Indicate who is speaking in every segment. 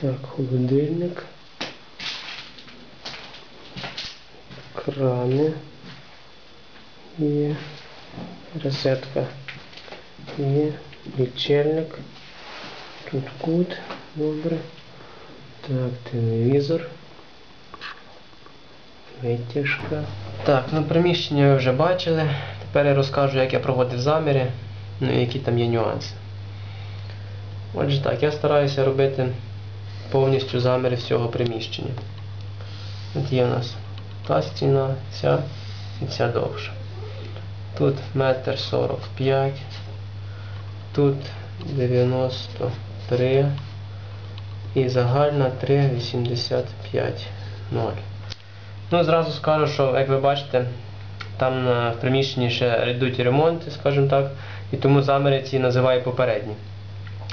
Speaker 1: Так, холодильник. Крани. Є. Розетка. Є. Лічильник. Тут кут. Добре. Так, телевізор. Витяжка. Так, ну приміщення ви вже бачили. Тепер я розкажу, як я проводив заміри, ну і які там є нюанси. Отже так, я стараюся робити повністю заміри всього приміщення. От є у нас та стіна, ця і ця довша. Тут метр сорок п'ять, тут 93 і загальна 3,85 0. Ну, зразу скажу, що, як ви бачите, там е, в приміщенні ще йдуть ремонти, скажімо так, і тому заміри ці називаю попередні.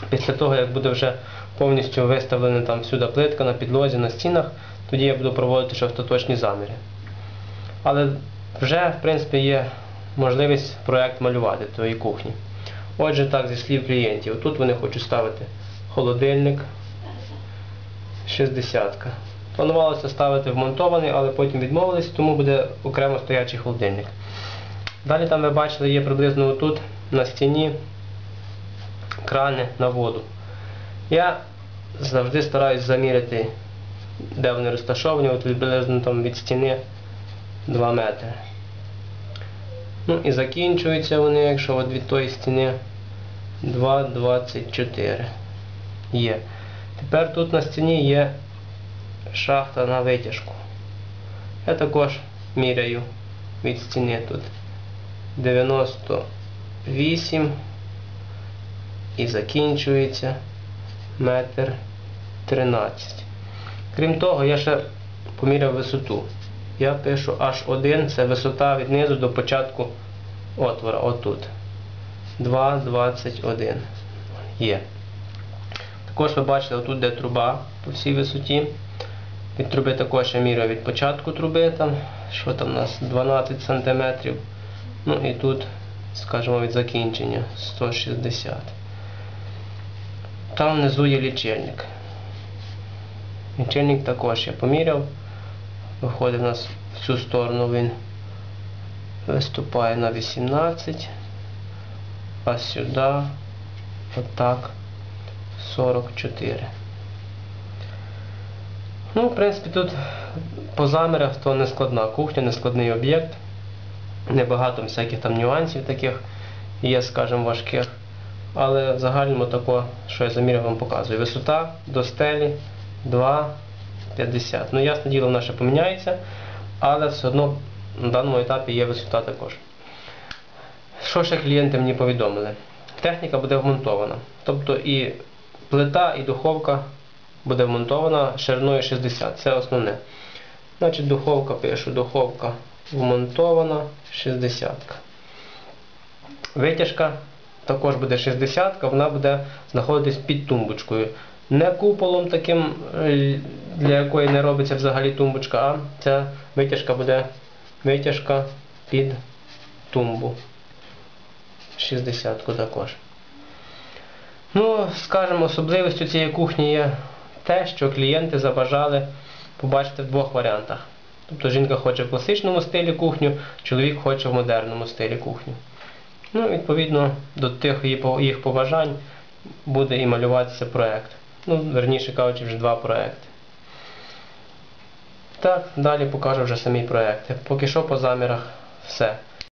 Speaker 1: Після того, як буде вже повністю виставлена там всюди плитка на підлозі, на стінах, тоді я буду проводити ще остаточні заміри. Але вже, в принципі, є можливість проєкт малювати тої кухні. Отже, так, зі слів клієнтів, тут вони хочуть ставити холодильник 60. -ка. Планувалося ставити вмонтований, але потім відмовились, тому буде окремо стоячий холодильник. Далі там ви бачили, є приблизно отут на стіні крани на воду. Я завжди стараюсь заміряти, де вони розташовані, от приблизно там від стіни 2 метри. Ну і закінчуються вони, якщо от від тої стіни 2,24 є. Тепер тут на стіні є шахта на витяжку. Я також міряю від стіни тут 98 і закінчується метр 13. Крім того, я ще поміряв висоту. Я пишу H1, це висота від низу до початку отвора, отут. 2,21 є. Також ви бачите, отут де труба по всій висоті. Від труби також я міряю від початку труби, там, що там у нас 12 см. Ну і тут, скажімо, від закінчення 160 Там внизу є лічильник. Лічильник також я поміряв. Виходить у нас в цю сторону він виступає на 18, а сюди отак 44. Ну, в принципі, тут по замірах то не складна кухня, не складний об'єкт. Небагато всяких там нюансів таких є, скажімо, важких. Але в загальному тако, що я заміряв вам показую. Висота до стелі 2,50. Ну, ясне діло, вона ще поміняється, але все одно на даному етапі є висота також. Що ще клієнти мені повідомили? Техніка буде вмонтована. Тобто і плита, і духовка буде вмонтована шириною 60. Це основне. Значить, духовка пишу, духовка вмонтована 60. Витяжка також буде 60, вона буде знаходитись під тумбочкою. Не куполом таким, е, для якої не робиться взагалі тумбочка, а ця витяжка буде витяжка під тумбу. 60 також. Ну, скажімо, особливістю цієї кухні є те, що клієнти забажали побачити в двох варіантах. Тобто жінка хоче в класичному стилі кухню, чоловік хоче в модерному стилі кухню. Ну, Відповідно до тих їх побажань буде і малюватися проєкт. Ну, верніше кажучи, вже два проєкти. Так, далі покажу вже самі проєкти. Поки що по замірах все.